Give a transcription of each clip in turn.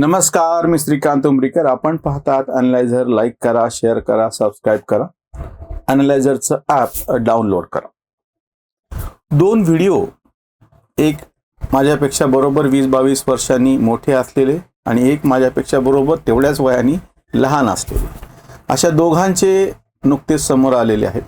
नमस्कार मी श्रीकांत उमरीकर. आपण पाहतात अनलायझर लाईक करा शेअर करा सबस्क्राईब करा. अनलायझरचं ॲप डाउनलोड करा. दोन व्हिडिओ एक माझ्यापेक्षा बरोबर वीस बावीस वर्षांनी मोठे असलेले आणि एक माझ्यापेक्षा बरोबर तेवढ्याच वयाने लहान असलेले. अशा दोघांचे नुकतेच समोर आलेले आहेत.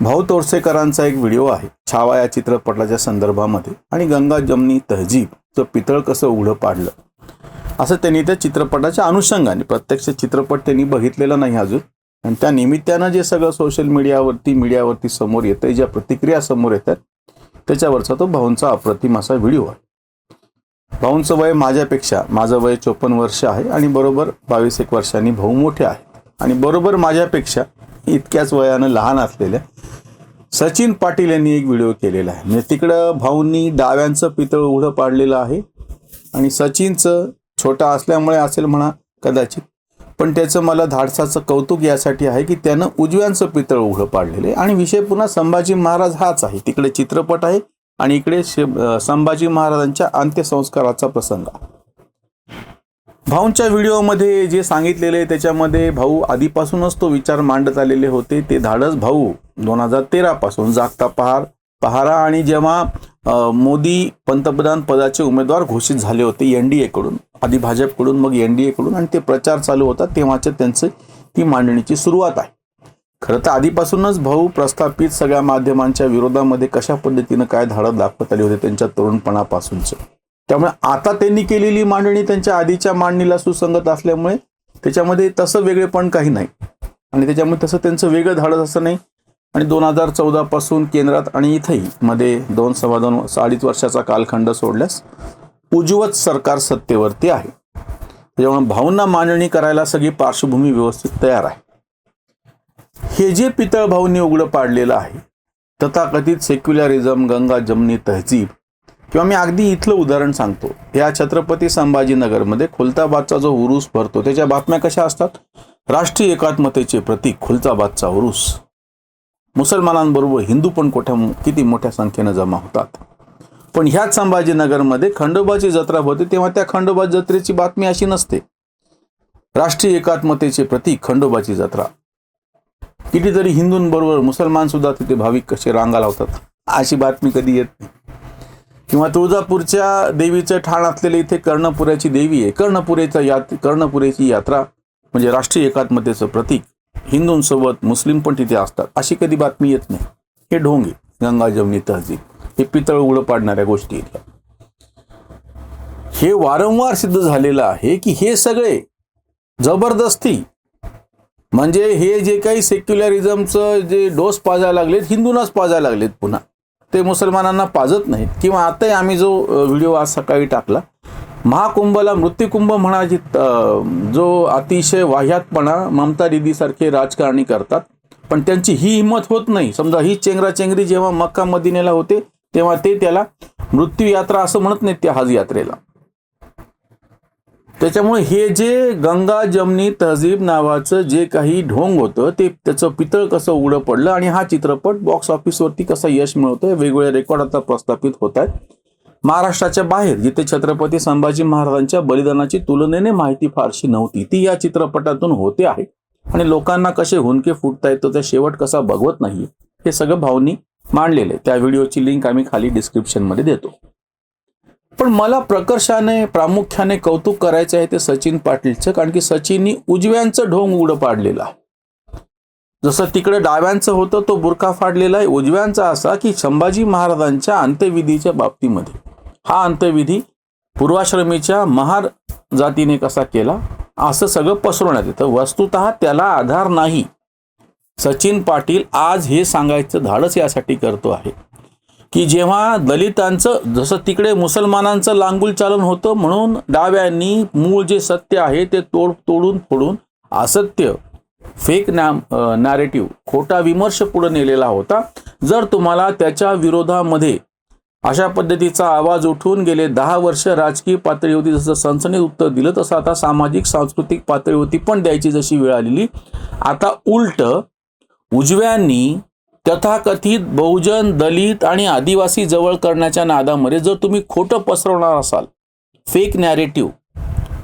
भाऊ तोरसेकरांचा एक व्हिडिओ आहे. छावा या चित्रपटाच्या संदर्भामध्ये. आणि गंगा जमनी तहजीबचं पितळ कसं उघडं पाडलं? असं त्यांनी त्या चित्रपटाच्या अनुषंगाने प्रत्यक्ष चित्रपट त्यांनी बघितलेला नाही अजून. आणि त्या निमित्तानं जे सगळं सोशल मीडियावरती मीडियावरती समोर येतं ज्या प्रतिक्रिया समोर येतात त्याच्यावरचा तो भाऊंचा अप्रतिम असा व्हिडिओ आहे. भाऊंचं वय माझ्यापेक्षा माझं वय चोपन्न वर्ष आहे आणि बरोबर बावीस एक वर्षांनी भाऊ मोठे आहेत. आणि बरोबर माझ्यापेक्षा इतक्याच वयानं लहान असलेल्या सचिन पाटील यांनी एक व्हिडिओ केलेला आहे. म्हणजे तिकडं भाऊंनी डाव्यांचं पितळ उघडं पाडलेलं आहे आणि सचिनचं छोटा असल्यामुळे असेल म्हणा कदाचित. पण त्याचं मला धाडसाचं कौतुक यासाठी आहे की त्यानं उजव्यांचं पितळ उघडं पाडलेलं आहे. आणि विषय पुन्हा संभाजी महाराज हाच आहे. तिकडे चित्रपट आहे आणि इकडे संभाजी महाराजांच्या अंत्यसंस्काराचा प्रसंग भाऊंच्या व्हिडिओमध्ये जे सांगितलेले त्याच्यामध्ये भाऊ आधीपासूनच तो विचार मांडत आलेले होते. ते धाडस भाऊ दोन हजार तेरा पासून जागता पहार पहारा आणि जेव्हा मोदी पंतप्रधान पदाचे उमेदवार घोषित झाले होते एन डी एकडून आधी भाजपकडून मग एन डी एकडून आणि ते प्रचार चालू होता तेव्हाचे त्यांचं ती मांडणीची सुरुवात आहे. खरं तर आधीपासूनच भाऊ प्रस्थापित सगळ्या माध्यमांच्या विरोधामध्ये कशा पद्धतीनं काय धाडत दाखवत आले होते त्यांच्या तरुणपणापासूनचं. त्यामुळे आता त्यांनी केलेली मांडणी त्यांच्या आधीच्या मांडणीला सुसंगत असल्यामुळे त्याच्यामध्ये तसं वेगळेपण काही नाही. आणि त्याच्यामुळे तसं त्यांचं वेगळं धाडस असं नाही. आणि दोन हजार चौदा पासून केंद्रात आणि इथंही मध्ये दोन सव्वा दोन अडीच वर्षाचा कालखंड सोडल्यास उजवत सरकार सत्तेवरती आहे. त्याच्यामुळे भाऊंना मांडणी करायला सगळी पार्श्वभूमी व्यवस्थित तयार आहे. हे जे पितळ भाऊंनी उघडं पाडलेलं आहे तथाकथित सेक्युलरिझम गंगा जमनी तहजीब किंवा मी अगदी इथलं उदाहरण सांगतो या छत्रपती संभाजीनगरमध्ये खुलताबादचा जो उरूस भरतो त्याच्या बातम्या कशा असतात? राष्ट्रीय एकात्मतेचे प्रतीक खुलताबादचा उरूस. मुसलमानांबरोबर हिंदू पण कोठ्या किती मोठ्या संख्येनं जमा होतात. पण ह्याच संभाजीनगरमध्ये खंडोबाची जत्रा होते तेव्हा त्या खंडोबा जत्रेची बातमी अशी नसते. राष्ट्रीय एकात्मतेचे प्रतीक खंडोबाची जत्रा. कितीतरी हिंदूंबरोबर मुसलमान सुद्धा तिथे भाविक कसे रांगा लावतात अशी बातमी कधी येत नाही. किंवा तुळजापूरच्या देवीचं ठाण असलेले इथे कर्णपुऱ्याची देवी आहे. कर्णपुरेचा यात कर्णपुरेची यात्रा म्हणजे राष्ट्रीय एकात्मतेचं प्रतीक. हिंदूंसोबत मुस्लिम पण तिथे असतात. अशी कधी बातमी येत नाही. हे ढोंगे गंगा जमनी तहजीब हे पितळ उघडं पाडणाऱ्या गोष्टी आहेत. हे वारंवार सिद्ध झालेलं आहे की हे सगळे जबरदस्ती म्हणजे हे जे काही सेक्युलरिझमचं जे डोस पाजायला लागलेत हिंदूंनाच पाजायला लागलेत पुन्हा. ते मुसलमानांना पाजत नाहीत. किंवा आताही आम्ही जो व्हिडिओ आज सकाळी टाकला महाकुंभला मृत्यूकुंभ म्हणायची जो अतिशय वाह्यातपणा ममता दिदीसारखे राजकारणी करतात पण त्यांची ही हिंमत होत नाही. समजा ही चेंगराचेंगरी जेव्हा मक्का मदिनेला होते तेव्हा ते त्याला मृत्यू यात्रा असं म्हणत नाहीत त्या हज यात्रेला त्याच्यामुळे हे जे गंगा जमनी तहजीब नावाचं जे काही ढोंग होतं ते त्याचं पितळ कसं उघडं पडलं आणि हा चित्रपट बॉक्स ऑफिसवरती कसं यश मिळवतोय वेगवेगळे रेकॉर्ड आता प्रस्थापित होत आहेत. महाराष्ट्राच्या बाहेर जिथे छत्रपती संभाजी महाराजांच्या बलिदानाची तुलनेने माहिती फारशी नव्हती ती या चित्रपटातून होते आहे. आणि लोकांना कसे हुंदके फुटता येतो त्या शेवट कसा बघवत नाही हे सगळं भावनी मांडलेलं आहे. त्या व्हिडिओची लिंक आम्ही खाली डिस्क्रिप्शनमध्ये देतो. पण मला प्रकर्षाने प्रामुख्याने कौतुक करायचं आहे ते सचिन पाटीलचं कारण की सचिननी उजव्यांचं ढोंग उघडं पाडलेलं आहे. जसं तिकडे डाव्यांचं होतं तो बुरखा फाडलेला आहे. उजव्यांचा असा की संभाजी महाराजांच्या अंत्यविधीच्या बाबतीमध्ये. हा अंत्यविधी पूर्वाश्रमीच्या महार जातीने कसा केला असं सगळं पसरवण्यात येतं. वस्तुत त्याला आधार नाही. सचिन पाटील आज हे सांगायचं धाडस यासाठी करतो आहे. की जेव्हा दलितांचं जसं तिकडे मुसलमानांचं लांगुल चालन होतं म्हणून डाव्यांनी मूळ जे सत्य आहे ते तोड तोडून फोडून असत्य फेक ना नॅरेटिव्ह खोटा विमर्श पुढे नेलेला होता. जर तुम्हाला त्याच्या विरोधामध्ये अशा पद्धतीचा आवाज उठवून गेले दहा वर्ष राजकीय पातळीवरती जसं सनसनीत उत्तर दिलं तसं आता सामाजिक सांस्कृतिक पातळीवरती पण द्यायची जशी वेळ आलेली. आता उलट उजव्यांनी तथाकथित बहुजन दलित आणि आदिवासी जवळ करण्याच्या नादामध्ये जर तुम्ही खोटं पसरवणार असाल फेक नॅरेटिव्ह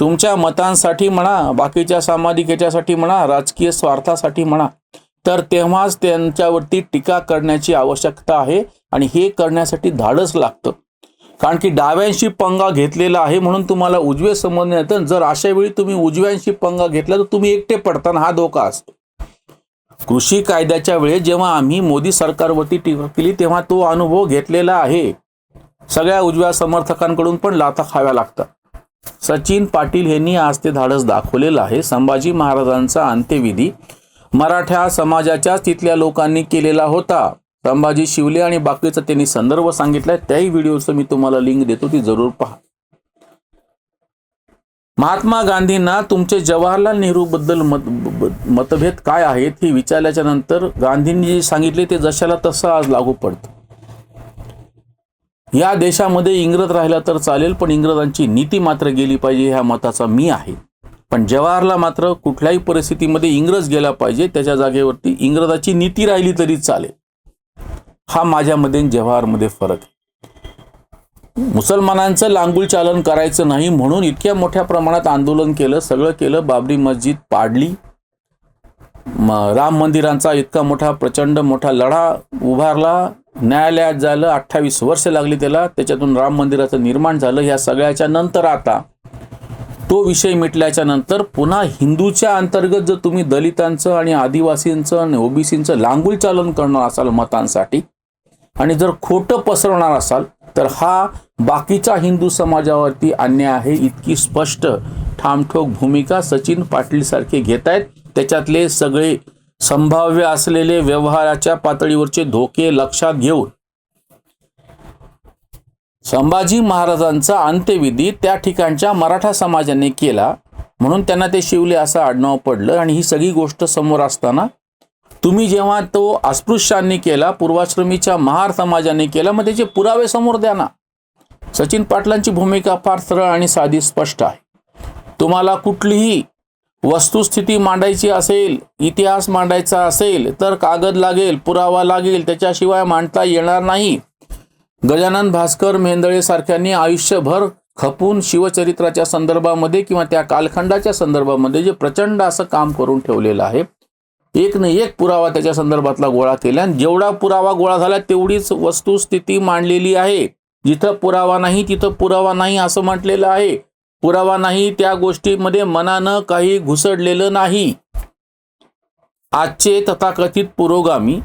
तुमच्या मतांसाठी म्हणा बाकीच्या सामाजिक याच्यासाठी म्हणा राजकीय स्वार्थासाठी म्हणा तर तेव्हाच त्यांच्यावरती टीका करण्याची आवश्यकता आहे आणि हे करण्यासाठी धाडस लागतं. कारण की डाव्यांशी पंगा घेतलेला आहे म्हणून तुम्हाला उजवे समजण्यात येतं जर अशा वेळी तुम्ही उजव्यांशी पंगा घेतला तर तुम्ही एकटे पडताना हा धोका असतो. कृषी कायद्याच्या वेळेस जेव्हा आम्ही मोदी सरकारवरती टीका केली तेव्हा तो अनुभव घेतलेला आहे. सगळ्या उजव्या समर्थकांकडून पण लाथा खाव्या लागतात. सचिन पाटील यांनी आज ते धाडस दाखवलेलं आहे. संभाजी महाराजांचा अंत्यविधी मराठा समाजाच्या तिथल्या लोकांनी केलेला होता. संभाजी शिवले आणि बाकीचा त्यांनी संदर्भ सांगितलाय त्याही व्हिडिओचं मी तुम्हाला लिंक देतो ती जरूर पहा. महात्मा गांधींना तुमचे जवाहरलाल नेहरू बद्दल मत मतभेद काय आहेत हे विचारल्याच्या नंतर गांधींनी जे सांगितले ते जशाला तसं आज लागू पडतं. या देशामध्ये इंग्रज राहिला तर चालेल पण इंग्रजांची नीती मात्र गेली पाहिजे ह्या मताचा मी आहे. पण जवाहरला मात्र कुठल्याही परिस्थितीमध्ये इंग्रज गेला पाहिजे त्याच्या जागेवरती इंग्रजाची नीती राहिली तरी चालेल. हा माझ्यामध्ये जवाहरमध्ये फरक आहे. मुसलमानांचं लांगुल चालन करायचं नाही म्हणून इतक्या मोठ्या प्रमाणात आंदोलन केलं सगळं केलं बाबरी मस्जिद पाडली. राम मंदिरांचा इतका मोठा प्रचंड मोठा लढा उभारला. न्यायालयात झालं अठ्ठावीस वर्ष लागली त्याला. त्याच्यातून राम मंदिराचं निर्माण झालं. ह्या सगळ्याच्या नंतर आता तो विषय मिटल्याच्या नंतर पुन्हा हिंदूच्या अंतर्गत जर तुम्ही दलितांचं आणि आदिवासींचं आणि ओबीसींचं लांगुल चालन करणार असाल मतांसाठी आणि जर खोटं पसरवणार असाल तर हा बाकीच्या हिंदू समाजावरती अन्याय आहे इतकी स्पष्ट ठामठोक भूमिका सचिन पाटील सारखे घेत आहेत. त्याच्यातले सगळे संभाव्य असलेले व्यवहाराच्या पातळीवरचे धोके लक्षात घेऊन संभाजी महाराजांचा अंत्यविधी त्या ठिकाणच्या मराठा समाजाने केला. म्हणून त्यांना ते शिवले असं आडनाव पडलं आणि ही सगळी गोष्ट समोर असताना तुम्ही जेव्हा तो अस्पृश्यांनी केला पूर्वाश्रमीच्या महार समाजाने केला मग त्याचे पुरावे समोर द्या ना. सचिन पाटलांची भूमिका फार सरळ आणि साधी स्पष्ट आहे. तुम्हाला कुठलीही वस्तुस्थिती मांडायची असेल इतिहास मांडायचा असेल तर कागद लागेल पुरावा लागेल त्याच्याशिवाय मांडता येणार नाही. गजानन भास्कर मेंदळे सारख्यांनी आयुष्यभर खपून शिवचरित्राच्या संदर्भामध्ये किंवा त्या कालखंडाच्या संदर्भामध्ये जे प्रचंड असं काम करून ठेवलेलं आहे एक न एक पुरावा त्याच्या संदर्भातला गोळा केला. आणि जेवढा पुरावा गोळा झाला तेवढीच वस्तुस्थिती मांडलेली आहे. जिथं पुरावा नाही तिथं पुरावा नाही असं म्हटलेलं आहे. पुरावा नाही त्या गोष्टीमध्ये मनानं काही घुसडलेलं नाही. आजचे तथाकथित पुरोगामी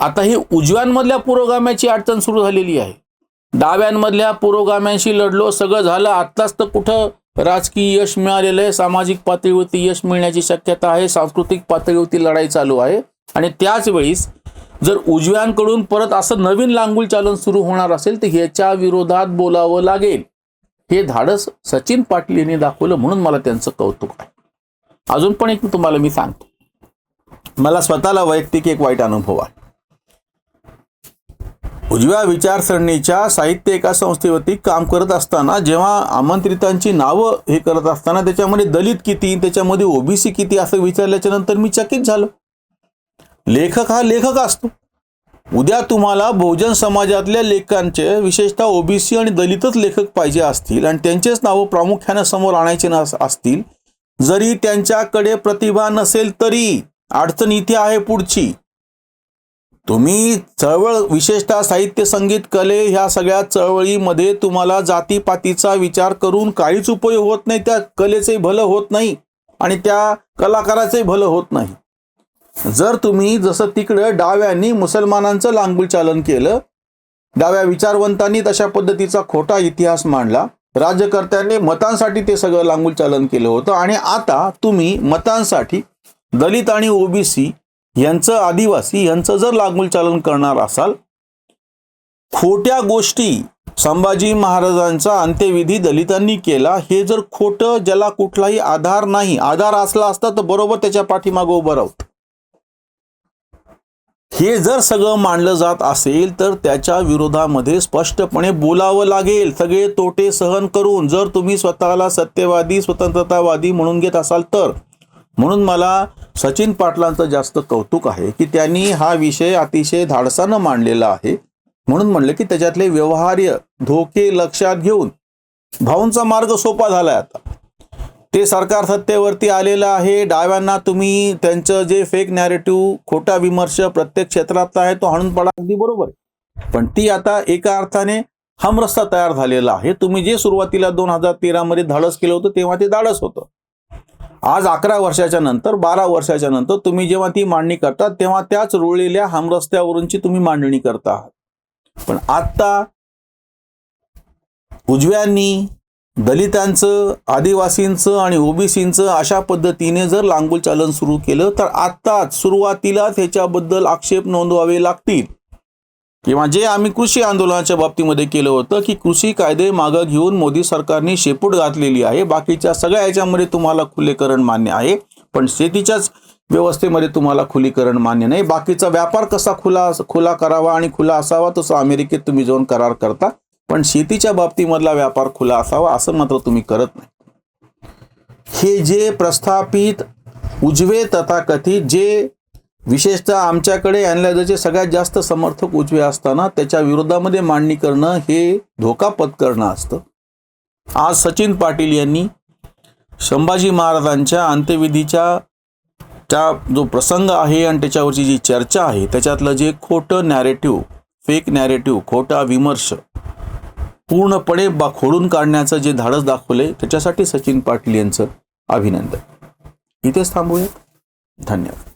आता ही उजव्यांमधल्या पुरोगाम्याची अडचण सुरू झालेली आहे. डाव्यांमधल्या पुरोगाम्यांशी लढलो सगळं झालं आत्ताच तर कुठं राजकीय यश मिळालेलं आहे सामाजिक पातळीवरती यश मिळण्याची शक्यता आहे सांस्कृतिक पातळीवरती लढाई चालू आहे. आणि त्याच वेळीस जर उजव्यांकडून परत असं नवीन लांगुल चालन सुरू होणार असेल तर ह्याच्या विरोधात बोलावं लागेल. हे धाडस सचिन पाटील यांनी दाखवलं म्हणून मला त्यांचं कौतुक आहे. अजून पण एक तुम्हाला मी सांगतो. मला स्वतःला वैयक्तिक एक वाईट अनुभव आहे. उजव्या विचारसरणीच्या साहित्य एका संस्थेवरती काम करत असताना जेव्हा आमंत्रितांची नावं हे करत असताना त्याच्यामध्ये दलित किती त्याच्यामध्ये ओबीसी किती असं विचारल्याच्या नंतर मी चकित झालो. लेखक हा लेखक असतो. उद्या तुम्हाला बहुजन समाजातल्या लेखकांचे विशेषतः ओबीसी आणि दलितच लेखक पाहिजे असतील आणि त्यांचेच नावं प्रामुख्यानं समोर आणायचे न असतील जरी त्यांच्याकडे प्रतिभा नसेल तरी अडचण इथे आहे पुढची. तुम्ही चळवळ विशेषतः साहित्य संगीत कले ह्या सगळ्या चळवळीमध्ये तुम्हाला जातीपातीचा विचार करून काहीच उपयोग होत नाही. त्या कलेचंही भलं होत नाही आणि त्या कलाकाराचंही भलं होत नाही. जर तुम्ही जसं तिकडं डाव्यांनी मुसलमानांचं लांगुल चालन केलं डाव्या विचारवंतांनी तशा पद्धतीचा खोटा इतिहास मांडला राज्यकर्त्यांनी मतांसाठी ते सगळं लांगुल चालन केलं होतं आणि आता तुम्ही मतांसाठी दलित आणि ओबीसी यांचं आदिवासी यांचं जर लागूल चालन करणार असाल खोट्या गोष्टी संभाजी महाराजांचा अंत्यविधी दलितांनी केला हे जर खोटं ज्याला कुठलाही आधार नाही आधार असला असता तर बरोबर त्याच्या पाठीमागं उभं राहत हे जर सगळं मांडलं जात असेल तर त्याच्या विरोधामध्ये स्पष्टपणे बोलावं लागेल. सगळे तोटे सहन करून जर तुम्ही स्वतःला सत्यवादी स्वतंत्रतावादी म्हणून घेत असाल तर म्हणून मला सचिन पाटलांचं जास्त कौतुक आहे की त्यांनी हा विषय अतिशय धाडसानं मांडलेला आहे. म्हणून म्हणलं की त्याच्यातले व्यवहार्य धोके लक्षात घेऊन भाऊंचा मार्ग सोपा झालाय आता. ते सरकार सत्तेवरती आलेलं आहे. डाव्यांना तुम्ही त्यांचं जे फेक नॅरेटिव्ह खोटा विमर्श प्रत्येक क्षेत्रातला आहे तो हाणून पडा. अगदी बरोबर पण ती आता एका अर्थाने हमरस्ता तयार झालेला आहे. तुम्ही जे सुरुवातीला दोन हजार तेरामध्ये धाडस केलं होतं तेव्हा ते धाडस होतं. आज अकरा वर्षाच्या नंतर बारा वर्षाच्या नंतर तुम्ही जेव्हा ती मांडणी करता तेव्हा त्याच रुळलेल्या हमरस्त्यावरूनची तुम्ही मांडणी करता आहात. पण आत्ता उजव्यांनी दलितांचं आदिवासींचं आणि ओबीसींचं अशा पद्धतीने जर लांगुल चालन सुरू केलं तर आत्ताच सुरुवातीलाच ह्याच्याबद्दल आक्षेप नोंदवावे लागतील. किंवा जे आम्ही कृषी आंदोलनाच्या बाबतीमध्ये केलं होतं की कृषी कायदे मागं घेऊन मोदी सरकारने शेपूट घातलेली आहे. बाकीच्या सगळ्या याच्यामध्ये तुम्हाला खुलेकरण मान्य आहे. पण शेतीच्याच व्यवस्थेमध्ये तुम्हाला खुलीकरण मान्य नाही. बाकीचा व्यापार कसा खुला खुला करावा आणि खुला असावा तसं अमेरिकेत तुम्ही जाऊन करार करता. पण शेतीच्या बाबतीमधला व्यापार खुला असावा असं मात्र तुम्ही करत नाही. हे जे प्रस्थापित उजवे तथाकथित जे विशेषतः आमच्याकडे अॅनलायझरचे सगळ्यात जास्त समर्थक उजवे असताना त्याच्या विरोधामध्ये मांडणी करणं हे धोका पत्करणं असतं. आज सचिन पाटील यांनी संभाजी महाराजांच्या अंत्यविधीच्या त्या जो प्रसंग आहे आणि त्याच्यावरची जी चर्चा आहे त्याच्यातलं जे खोटं नॅरेटिव्ह फेक नॅरेटिव्ह खोटा विमर्श पूर्णपणे बा खोडून काढण्याचं जे धाडस दाखवले त्याच्यासाठी सचिन पाटील यांचं अभिनंदन. इथेच थांबूया धन्यवाद.